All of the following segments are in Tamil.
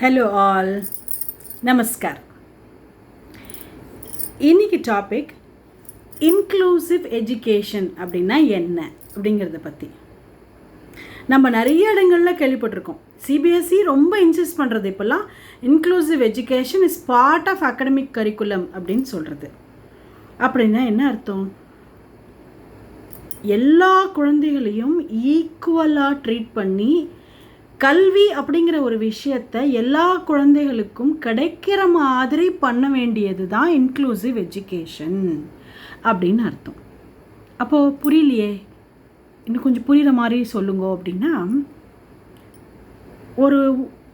ஹலோ ஆல் நமஸ்கார் இன்னைக்கு டாபிக் இன்க்ளூசிவ் எஜுகேஷன் அப்படின்னா என்ன அப்படிங்கிறத பற்றி நம்ம நிறைய இடங்களில் கேள்விப்பட்டிருக்கோம். சிபிஎஸ்சி ரொம்ப இன்சிஸ்ட் பண்ணுறது இப்போல்லாம் inclusive education is part of academic curriculum அப்படின்னு சொல்கிறது அப்படின்னா என்ன அர்த்தம்? எல்லா குழந்தைகளையும் ஈக்குவலாக ட்ரீட் பண்ணி கல்வி அப்படிங்கிற ஒரு விஷயத்த எல்லா குழந்தைகளுக்கும் கிடைக்கிற மாதிரி பண்ண வேண்டியது தான் இன்க்ளூசிவ் எஜுகேஷன் அப்படின்னு அர்த்தம். அப்போது புரியலையே? இன்னும் கொஞ்சம் புரிகிற மாதிரி சொல்லுங்க அப்படின்னா ஒரு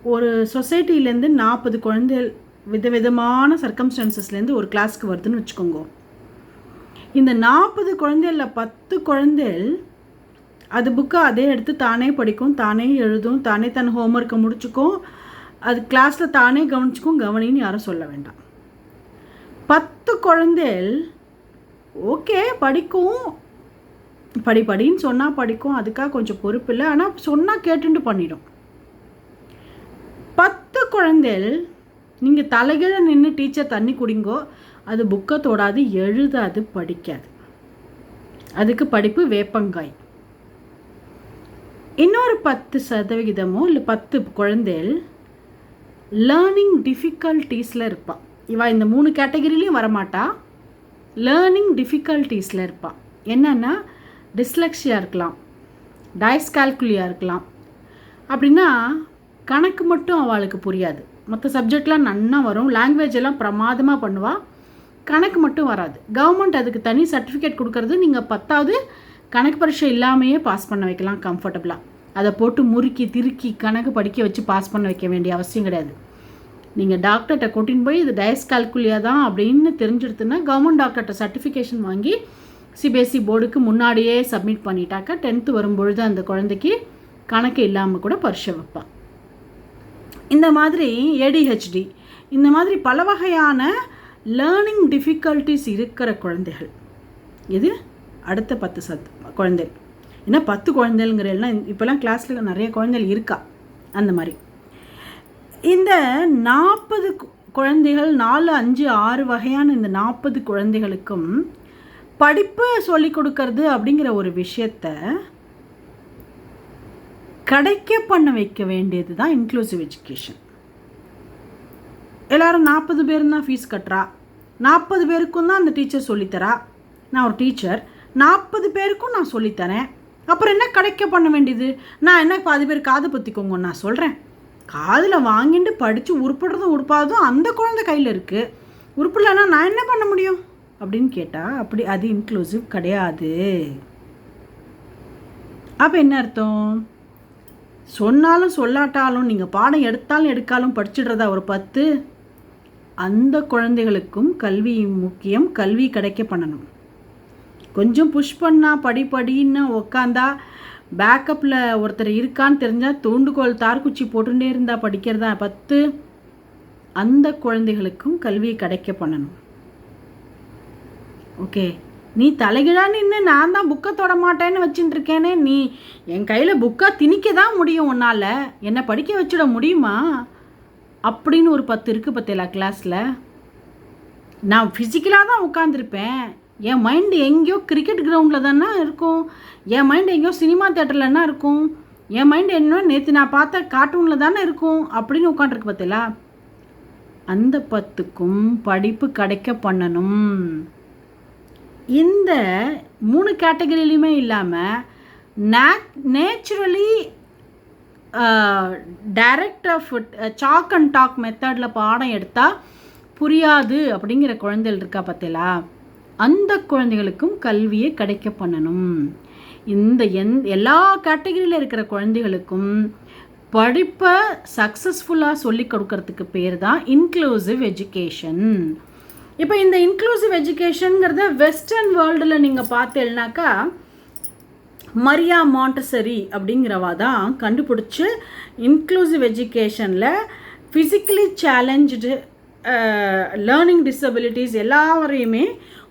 ஒரு சொசைட்டிலேருந்து நாற்பது குழந்தைகள் விதவிதமான சர்க்கம்ஸ்டான்சஸ்லேருந்து ஒரு கிளாஸ்க்கு வருதுன்னு வச்சுக்கோங்க. இந்த நாற்பது குழந்தைகளில் பத்து குழந்தைகள் அது புக்கை அதே எடுத்து தானே படிக்கும் தானே எழுதும் தானே தன் ஹோம்ஒர்க்கை முடிச்சுக்கும். அது கிளாஸில் தானே கவனிச்சுக்கும் கவனின்னு யாரும் சொல்ல வேண்டாம். பத்து குழந்தைகள் ஓகே படிக்கும். படி படின்னு சொன்னால் படிக்கும் அதுக்காக கொஞ்சம் பொறுப்பு இல்லை. ஆனால் சொன்னால் கேட்டுட்டு பண்ணிடும். பத்து குழந்தைகள் நீங்கள் தலைகீழ நின்று டீச்சர் தண்ணி குடிங்கோ அது புக்கை தொடாது எழுதாது படிக்காது. அதுக்கு படிப்பு வேப்பங்காய். இன்னொரு பத்து சதவிகிதமோ இல்லை பத்து குழந்தைகள் லேர்னிங் டிஃபிகல்ட்டிஸில் இருப்பாள் இவள் இந்த மூணு கேட்டகரிலையும் வரமாட்டா. லேர்னிங் டிஃபிகல்ட்டிஸில் இருப்பாள் என்னென்னா டிஸ்லக்ஷியாக இருக்கலாம் டைஸ்கால்குலியாக இருக்கலாம். அப்படின்னா கணக்கு மட்டும் அவளுக்கு புரியாது. மற்ற சப்ஜெக்ட்லாம் நன்னா வரும். லாங்குவேஜ் எல்லாம் பிரமாதமாக பண்ணுவாள் கணக்கு மட்டும் வராது. கவர்மெண்ட் அதுக்கு தனி சர்டிஃபிகேட் கொடுக்கறது நீங்கள் பத்தாவது கணக்கு பரீட்சை இல்லாமையே பாஸ் பண்ண வைக்கலாம் கம்ஃபர்டபுளாக அதை போட்டு முறுக்கி திருக்கி கணக்கு படிக்க வச்சு பாஸ் பண்ண வைக்க வேண்டிய அவசியம் கிடையாது. நீங்கள் டாக்டர்கிட்ட கூட்டின்னு போய் இது டயஸ் கால்குலியா தான் அப்படின்னு தெரிஞ்சிடுத்துன்னா கவர்மெண்ட் டாக்டர்கிட்ட சர்டிஃபிகேஷன் வாங்கி சிபிஎஸ்சி போர்டுக்கு முன்னாடியே சப்மிட் பண்ணிட்டாக்கா டென்த்து வரும்பொழுது அந்த குழந்தைக்கு கணக்கு இல்லாமல் கூட பரிசை வைப்பான் இந்த மாதிரி ஏடிஹெச்டி இந்த மாதிரி பல வகையான லேர்னிங் டிஃபிகல்ட்டிஸ் இருக்கிற குழந்தைகள். இது அடுத்த பத்து சத்து குழந்தை. ஏன்னா பத்து குழந்தைங்கிற எல்லாம் இப்போல்லாம் கிளாஸில் நிறைய குழந்தைகள் இருக்கா? அந்த மாதிரி. இந்த நாற்பது குழந்தைகள் நாலு அஞ்சு ஆறு வகையான இந்த நாற்பது குழந்தைகளுக்கும் படிப்பு சொல்லி கொடுக்கறது அப்படிங்கிற ஒரு விஷயத்த கிடைக்க பண்ண வைக்க வேண்டியது தான் இன்க்ளூசிவ் எஜுகேஷன் எல்லாரும் நாற்பது பேர் தான் ஃபீஸ் கட்டுறா. நாற்பது பேருக்கும் தான் அந்த டீச்சர் சொல்லித்தரா? நான் ஒரு டீச்சர் நாற்பது பேருக்கும் நான் சொல்லித்தரேன். அப்புறம் என்ன கிடைக்க பண்ண வேண்டியது? நான் என்ன பாதி பேர் காது பற்றிக்கோங்க நான் சொல்கிறேன் காதில் வாங்கிட்டு படித்து உருப்படுறதும் உருப்பாததும் அந்த குழந்தை கையில் இருக்குது உருப்பிடலன்னா நான் என்ன பண்ண முடியும்? அப்படின்னு கேட்டால் அப்படி அது இன்க்ளூசிவ் கிடையாது. அப்போ என்ன அர்த்தம்? சொன்னாலும் சொல்லாட்டாலும் நீங்கள் பாடம் எடுத்தாலும் எடுக்காலும் படிச்சிடுறதா ஒரு பத்து? அந்த குழந்தைகளுக்கும் கல்வி முக்கியம் கல்வி கிடைக்க பண்ணணும். கொஞ்சம் புஷ் பண்ணால் படி படின்னு உக்காந்தா பேக்கப்பில் ஒருத்தர் இருக்கான்னு தெரிஞ்சால் தூண்டுகோல் தார்குச்சி போட்டுட்டே இருந்தால் படிக்கிறதா பத்து அந்த குழந்தைகளுக்கும் கல்வியை கிடைக்க பண்ணணும். ஓகே நீ தலைகிழா நின்று நான் தான் புக்கை தொட மாட்டேன்னு வச்சுட்டு இருக்கேனே நீ என் கையில் புக்கை திணிக்க தான் முடியும் உன்னால். என்னை படிக்க வச்சிட முடியுமா? அப்படின்னு ஒரு பத்து இருக்குது பத்தியலா கிளாஸில் நான் ஃபிசிக்கலாக தான் உட்காந்துருப்பேன் என் மைண்டு எங்கேயோ கிரிக்கெட் கிரவுண்டில் தானே இருக்கும். என் மைண்டு எங்கேயோ சினிமா தேட்டரில் தான் இருக்கும்? என் மைண்டு என்ன நேற்று நான் பார்த்த கார்ட்டூனில் தானே இருக்கும் அப்படின்னு உட்காந்துருக்கு பார்த்தீங்களா அந்த பத்துக்கும் படிப்பு கிடைக்க பண்ணணும். இந்த மூணு கேட்டகரியிலையுமே இல்லாமல் நே naturally direct of chalk and talk மெத்தடில் பாடம் எடுத்தால் புரியாது அப்படிங்கிற குழந்தைகள் இருக்கா பார்த்தீங்களா அந்த குழந்தைகளுக்கும் கல்வியை கிடைக்க பண்ணணும். இந்த எந் எல்லா கேட்டகரியில் இருக்கிற குழந்தைகளுக்கும் படிப்பை சக்ஸஸ்ஃபுல்லாக சொல்லி கொடுக்கறதுக்கு பேர் தான் இன்க்ளூசிவ் எஜுகேஷன் இப்போ இந்த இன்க்ளூசிவ் எஜுகேஷனுங்கிறத வெஸ்டர்ன் வேர்ல்டில் நீங்கள் பார்த்தேன்னாக்கா மரியா மாண்டசரி அப்படிங்கிறவா தான் கண்டுபிடிச்சி இன்க்ளூசிவ் எஜுகேஷனில் ஃபிசிக்கலி சேலஞ்சு லேர்னிங் டிசபிலிட்டிஸ் எல்லாவரையுமே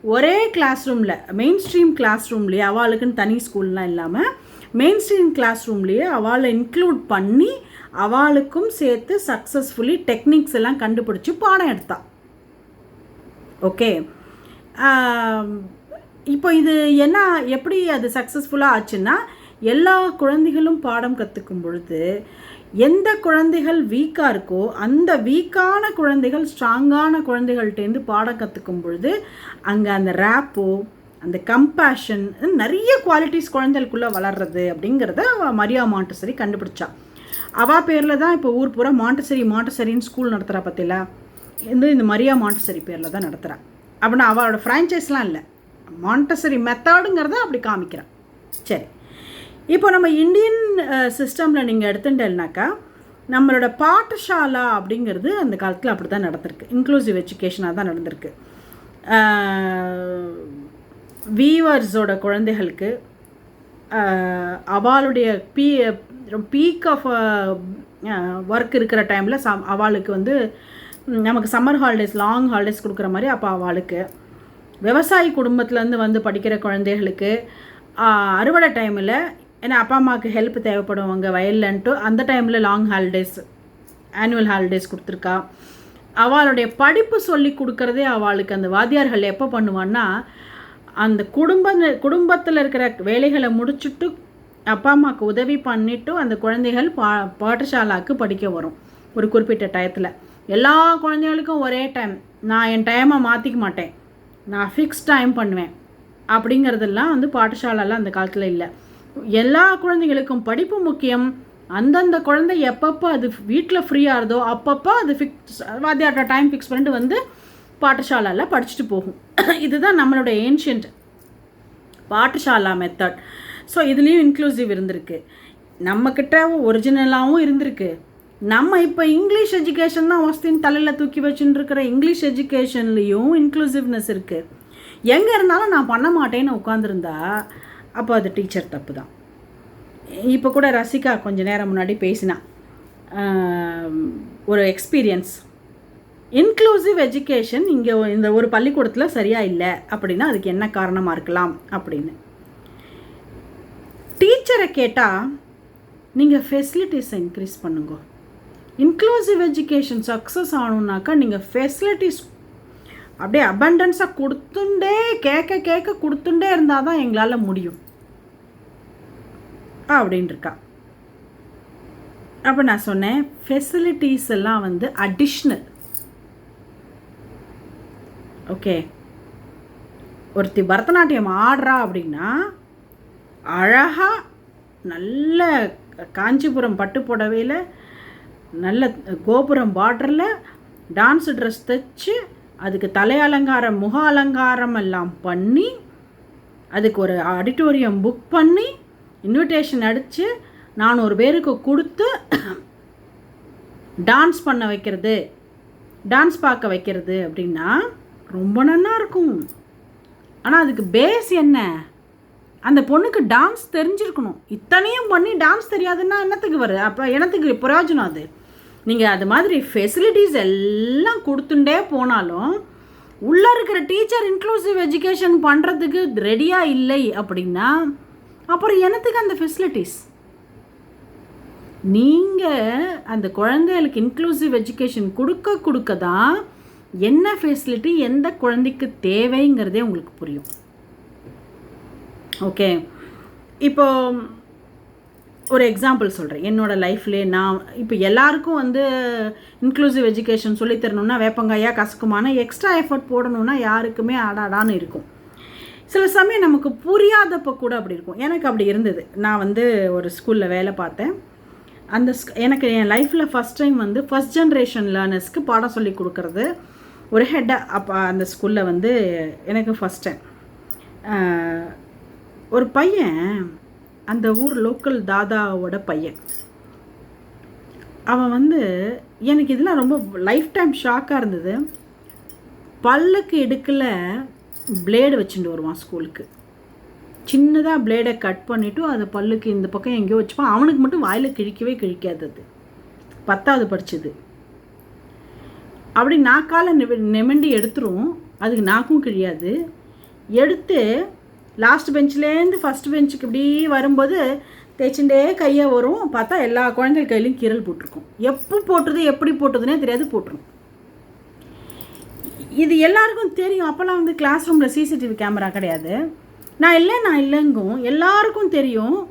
ஒரே கிளாஸ் ரூமில் மெயின் ஸ்ட்ரீம் கிளாஸ் ரூம்லேயே அவளுக்குன்னு தனி ஸ்கூல்லாம் இல்லாமல் மெயின் ஸ்ட்ரீம் கிளாஸ் ரூம்லேயே அவளை இன்க்ளூட் பண்ணி அவளுக்கும் சேர்த்து சக்ஸஸ்ஃபுல்லி டெக்னிக்ஸ் எல்லாம் கண்டுபிடிச்சி பாடம் எடுத்தாள் ஓகே இப்போ இது என்ன எப்படி அது சக்ஸஸ்ஃபுல்லாக ஆச்சுன்னா எல்லா குழந்தைகளும் பாடம் கற்றுக்கும் பொழுது எந்த குழந்தைகள் வீக்காக இருக்கோ அந்த வீக்கான குழந்தைகள் ஸ்ட்ராங்கான குழந்தைகள்கிட்டேருந்து பாடம் கற்றுக்கும் பொழுது அங்கே அந்த ரேப்போ அந்த கம்பேஷன் நிறைய குவாலிட்டிஸ் குழந்தைகளுக்குள்ளே வளர்றது அப்படிங்கிறத அவள் மரியா மாண்டசரி கண்டுபிடிச்சா. அவள் பேரில் தான் இப்போ ஊர் பூரா மாண்டசரி மாண்டசரின்னு ஸ்கூல் நடத்துகிறா பார்த்தீங்களா வந்து இந்த மரியா மாண்டசரி பேரில் தான் நடத்துகிறா அப்படின்னா அவளோட ஃப்ரான்ச்சைஸ்லாம் இல்லை. மாண்டசரி மெத்தடுங்கிறத அப்படி காமிக்கிறான் சரி. இப்போ நம்ம இந்தியன் சிஸ்டமில் நீங்கள் எடுத்துட்டேன்னாக்கா நம்மளோட பாఠశాலா அப்படிங்கிறது அந்த காலத்தில் அப்படி தான் நடந்திருக்கு. இன்க்ளூசிவ் எஜுகேஷனாக தான் நடந்திருக்கு. வீவர்ஸோட குழந்தைகளுக்கு uh, அவளுடைய பீ பீக் ஆஃப் ஒர்க் இருக்கிற டைமில் சம் அவளுக்கு வந்து நமக்கு சம்மர் ஹாலிடேஸ் லாங் ஹாலிடேஸ் கொடுக்குற மாதிரி அப்போ அவளுக்கு விவசாயி குடும்பத்துலேருந்து வந்து படிக்கிற குழந்தைகளுக்கு uh, அறுவடை டைமில் ஏன்னா அப்பா அம்மாவுக்கு ஹெல்ப் தேவைப்படுவாங்க வயல்லன்ட்டு. அந்த டைமில் லாங் ஹாலிடேஸ் ஆனுவல் ஹாலிடேஸ் கொடுத்துருக்கா. அவளுடைய படிப்பு சொல்லி கொடுக்குறதே அவளுக்கு அந்த வாத்தியார்கள் எப்போ பண்ணுவான்னா அந்த குடும்ப குடும்பத்தில் இருக்கிற வேலைகளை முடிச்சுட்டு அப்பா அம்மாவுக்கு உதவி பண்ணிவிட்டு அந்த குழந்தைகள் பா பாடசாலாவுக்கு படிக்க வரும். ஒரு குறிப்பிட்ட டயத்தில் எல்லா குழந்தைகளுக்கும் ஒரே டைம் நான் என் டைமை மாற்றிக்க மாட்டேன். நான் ஃபிக்ஸ் டைம் பண்ணுவேன். அப்படிங்கிறதெல்லாம் வந்து பாடசாலெல்லாம் அந்த காலத்தில் இல்லை. எல்லா குழந்தைகளுக்கும் படிப்பு முக்கியம். அந்தந்த குழந்தை எப்பப்போ அது வீட்டில் ஃப்ரீயாக இருதோ அப்பப்போ அது ஃபிக்ஸ் வாத்தியார்ட்ட டைம் ஃபிக்ஸ் பண்ணிட்டு வந்து பாఠசாலாவில் படிச்சுட்டு போகும். இதுதான் நம்மளோட ஏன்ஷியன்ட் பாட்டுசாலா மெத்தட் ஸோ இதுலேயும் இன்க்ளூசிவ் இருந்திருக்கு. நம்மக்கிட்ட ஒரிஜினலாகவும் இருந்திருக்கு. நம்ம இப்போ இங்கிலீஷ் எஜுகேஷன் தான் வசதின்னு தலையில் தூக்கி வச்சுட்டு இருக்கிற இங்கிலீஷ் எஜுகேஷன்லேயும் இன்க்ளூசிவ்னஸ் இருக்குது எங்கே இருந்தாலும் நான் பண்ண மாட்டேன்னு உட்காந்துருந்தா அப்போ அது டீச்சர் தப்பு தான் இப்போ கூட ரசிகா கொஞ்ச நேரம் முன்னாடி பேசினா ஒரு எக்ஸ்பீரியன்ஸ் இன்க்ளூசிவ் எஜுகேஷன் இங்கே இந்த ஒரு பள்ளிக்கூடத்தில் சரியாக இல்லை அப்படின்னா அதுக்கு என்ன காரணமாக இருக்கலாம் அப்படின்னு. டீச்சரை கேட்டால் நீங்கள் ஃபெசிலிட்டிஸை இன்க்ரீஸ் பண்ணுங்க. இன்க்ளூசிவ் எஜுகேஷன் சக்ஸஸ் ஆகணுன்னாக்கா நீங்கள் ஃபெசிலிட்டிஸ் அப்படியே அபண்டன்ஸாக கொடுத்துண்டே கேட்க கேட்க கொடுத்துட்டே இருந்தால் தான் எங்களால் முடியும். அப்படின்னு இருக்கா அப்போ நான் சொன்னேன் ஃபெசிலிட்டிஸ் எல்லாம் வந்து அடிஷ்னல் ஓகே ஒருத்தி பரதநாட்டியம் ஆடுறா அப்படின்னா அழகாக நல்ல காஞ்சிபுரம் பட்டு புடவையில் நல்ல கோபுரம் பார்டரில் டான்ஸ் ட்ரெஸ் தைச்சு அதுக்கு தலை அலங்காரம் முக அலங்காரம் எல்லாம் பண்ணி அதுக்கு ஒரு ஆடிட்டோரியம் புக் பண்ணி இன்விடேஷன் அடித்து நானூறு பேருக்கு கொடுத்து டான்ஸ் பண்ண வைக்கிறது. டான்ஸ் பார்க்க வைக்கிறது அப்படின்னா ரொம்ப நல்லா இருக்கும். ஆனால் அதுக்கு பேஸ் என்ன? அந்த பொண்ணுக்கு டான்ஸ் தெரிஞ்சிருக்கணும். இத்தனையும் பண்ணி டான்ஸ் தெரியாதுன்னா என்னத்துக்கு வருது அப்போ என்னத்துக்கு பிரயோஜனம் அது. நீங்கள் அது மாதிரி ஃபெசிலிட்டிஸ் எல்லாம் கொடுத்துட்டே போனாலும் உள்ளே இருக்கிற டீச்சர் இன்க்ளூசிவ் எஜுகேஷன் பண்ணுறதுக்கு ரெடியாக இல்லை அப்படின்னா அப்புறம் என்னத்துக்கு அந்த ஃபெசிலிட்டிஸ் நீங்கள் அந்த குழந்தைகளுக்கு இன்க்ளூசிவ் எஜுகேஷன் கொடுக்க கொடுக்க தான் என்ன ஃபெசிலிட்டி எந்த குழந்தைக்கு தேவைங்கிறதே உங்களுக்கு புரியும். ஓகே இப்போ ஒரு எக்ஸாம்பிள் சொல்கிறேன் என்னோடய லைஃப்லேயே நான் இப்போ எல்லாருக்கும் வந்து இன்க்ளூசிவ் எஜுகேஷன் சொல்லித்தரணுன்னா வேப்பங்காயா கசக்குமான எக்ஸ்ட்ரா எஃபர்ட் போடணுன்னா யாருக்குமே அடாடான்னு இருக்கும். சில சமயம் நமக்கு புரியாதப்போ கூட அப்படி இருக்கும். எனக்கு அப்படி இருந்தது. நான் வந்து ஒரு ஸ்கூலில் வேலை பார்த்தேன். அந்த எனக்கு என் லைஃப்பில் ஃபஸ்ட் டைம் வந்து ஃபஸ்ட் ஜென்ரேஷன் லேர்னர்ஸ்க்கு பாடம் சொல்லி கொடுக்குறது ஒரு ஹெட்டாக அப்போ அந்த ஸ்கூலில் வந்து எனக்கு ஃபஸ்ட் டைம் ஒரு பையன் அந்த ஊர் லோக்கல் தாதாவோட பையன். அவன் வந்து எனக்கு இதெல்லாம் ரொம்ப லைஃப் டைம் ஷாக்காக இருந்தது. பல்லுக்கு இடுக்கில் பிளேடு வச்சுட்டு வருவான் ஸ்கூலுக்கு சின்னதாக பிளேடை கட் பண்ணிவிட்டு அதை பல்லுக்கு இந்த பக்கம் எங்கேயோ வச்சுப்பான். அவனுக்கு மட்டும் வாயில் கிழிக்கவே கிழிக்காதது பத்தாவது படித்தது அப்படி நாக்கால் நிமி நிமிண்டி எடுத்துரும். அதுக்கு நாக்கும் கிழியாது. எடுத்து லாஸ்ட் பெஞ்ச்லேருந்து ஃபஸ்ட் பெஞ்சுக்கு இப்படி வரும்போது தேய்ச்சுட்டே கையை வரும். பார்த்தா எல்லா குழந்தைகள் கையிலையும் கீரல் போட்டிருக்கும். எப்போ போட்டுறது எப்படி போட்டுறதுனே தெரியாது போட்டிருக்கும் இது எல்லாருக்கும் தெரியும். அப்போல்லாம் வந்து கிளாஸ் ரூமில் சிசிடிவி கேமரா கிடையாது. நான் இல்லை நான் இல்லைங்கும். எல்லாருக்கும் தெரியும்.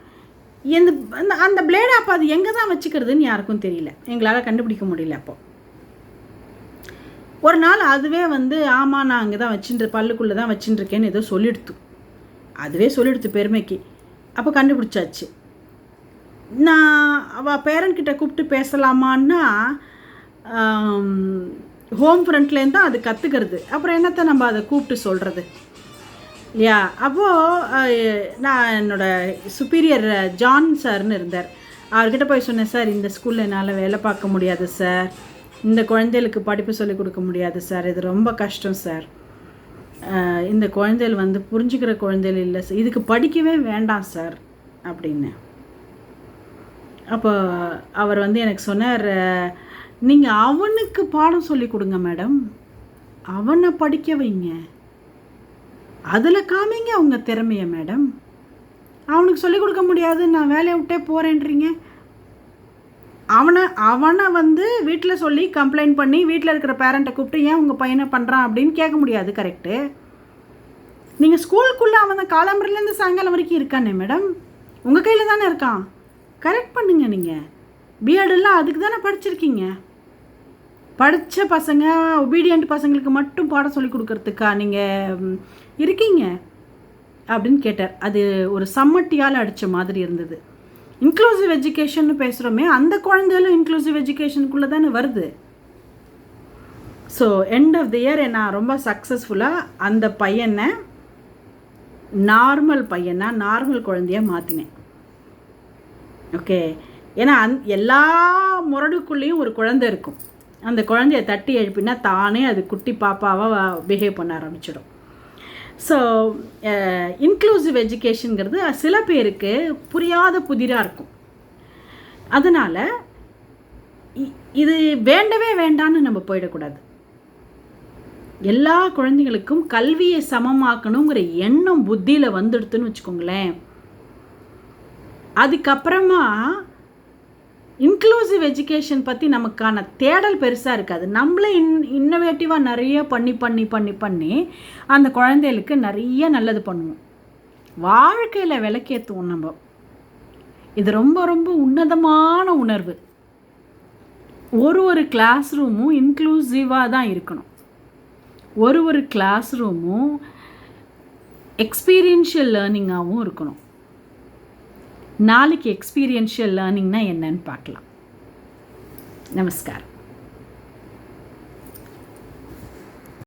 இந்த அந்த- அந்த பிளேட் அப்போ அது எங்கே தான் வச்சுக்கிறதுன்னு யாருக்கும் தெரியல. எங்களால் கண்டுபிடிக்க முடியல அப்போ. ஒரு நாள் அதுவே வந்து ஆமாம் நான் அங்கே தான் வச்சுட்டு பல்லுக்குள்ளே தான் வச்சுட்டுருக்கேன்னு ஏதோ சொல்லிடுத்து. அதுவே சொல்லிடுத்து பெருமைக்கு. அப்போ கண்டுபிடிச்சாச்சு. நான் அவள் பேரண்ட்கிட்ட கூப்பிட்டு பேசலாமான்னா ஹோம் ஃப்ரண்ட்லேருந்து தான் அது கற்றுக்கிறது அப்புறம் என்னத்தை நம்ம அதை கூப்பிட்டு சொல்கிறது இல்லையா? அப்போது நான் என்னோடய சுப்பீரியர் ஜான் சார்னு இருந்தார். அவர்கிட்ட போய் சொன்னேன் சார் இந்த ஸ்கூலில் என்னால் வேலை பார்க்க முடியாது சார். இந்த குழந்தைகளுக்கு படிப்பு சொல்லிக் கொடுக்க முடியாது சார். இது ரொம்ப கஷ்டம் சார். இந்த குழந்தைகள் வந்து புரிஞ்சுக்கிற குழந்தைகள் இல்லை சார். இதுக்கு படிக்கவே வேண்டாம் சார். அப்படின்னு. அப்போ அவர் வந்து எனக்கு சொன்னார் நீங்கள் அவனுக்கு பாடம் சொல்லி கொடுங்க மேடம். அவனை படிக்க வைங்க. அதில் காமிங்க அவங்க திறமையை மேடம். அவனுக்கு சொல்லிக் கொடுக்க முடியாது நான் வேலையை விட்டே போகிறேன்றீங்க அவனை அவனை வந்து வீட்டில் சொல்லி கம்ப்ளைண்ட் பண்ணி வீட்டில் இருக்கிற பேரண்ட்டை கூப்பிட்டு ஏன் உங்கள் பையனை பண்ணுறான் அப்படின்னு கேட்க முடியாது கரெக்டு நீங்கள் ஸ்கூலுக்குள்ளே அவன் காலம்பரிலேருந்து சாயங்காலம் வரைக்கும் இருக்கானே மேடம். உங்கள் கையில் தானே இருக்கான். கரெக்ட் பண்ணுங்க நீங்கள் பிஎட்லாம் அதுக்கு தானே படிச்சிருக்கீங்க. படித்த பசங்க ஒபீடியண்ட் பசங்களுக்கு மட்டும் பாடம் சொல்லி கொடுக்கறதுக்கா நீங்கள் இருக்கீங்க? அப்படின்னு கேட்டார். அது ஒரு சம்மட்டியால் அடித்த மாதிரி இருந்தது. இன்க்ளூசிவ் எஜுகேஷன் பேசுகிறோமே அந்த குழந்தைகளும் இன்க்ளூசிவ் எஜுகேஷனுக்குள்ளே தானே வருது. So end of the year நான் ரொம்ப சக்ஸஸ்ஃபுல்லாக அந்த பையனை நார்மல் பையனாக நார்மல் குழந்தையாக மாற்றினேன் ஓகே ஏன்னா அந் எல்லா முரடுக்குள்ளேயும் ஒரு குழந்தை இருக்கும். அந்த குழந்தைய தட்டி எழுப்பினா தானே அது குட்டி பாப்பாவாக பிஹேவ் பண்ண ஆரம்பிச்சிடும். ஸோ இன்க்ளூசிவ் எஜுகேஷனுங்கிறது சில பேருக்கு புரியாத புதிராக இருக்கும். அதனால் இது வேண்டவே வேண்டான்னு நம்ம போயிடக்கூடாது. எல்லா குழந்தைகளுக்கும் கல்வியை சமமாக்கணுங்கிற எண்ணம் புத்தியில் வந்துடுதுன்னு வச்சுக்கோங்களேன். அதுக்கப்புறமா இன்க்ளூசிவ் எஜுகேஷன் பற்றி நமக்கான தேடல் பெருசாக இருக்காது. நம்மளே இன் இன்னோவேட்டிவாக நிறைய பண்ணி பண்ணி பண்ணி பண்ணி அந்த குழந்தைகளுக்கு நிறைய நல்லது பண்ணுவோம். வாழ்க்கையில் விளக்கேற்றுவோம் நம்ம. இது ரொம்ப ரொம்ப உன்னதமான உணர்வு. ஒரு ஒரு கிளாஸ் ரூமும் இன்க்ளூசிவாக தான் இருக்கணும். ஒரு ஒரு கிளாஸ் ரூமும் எக்ஸ்பீரியன்ஷியல் லேர்னிங்காகவும் இருக்கணும். நாளைக்கு எக்ஸ்பீரியன்ஷியல் லேர்னிங்னா என்னன்னு பார்க்கலாம். நமஸ்காரம்.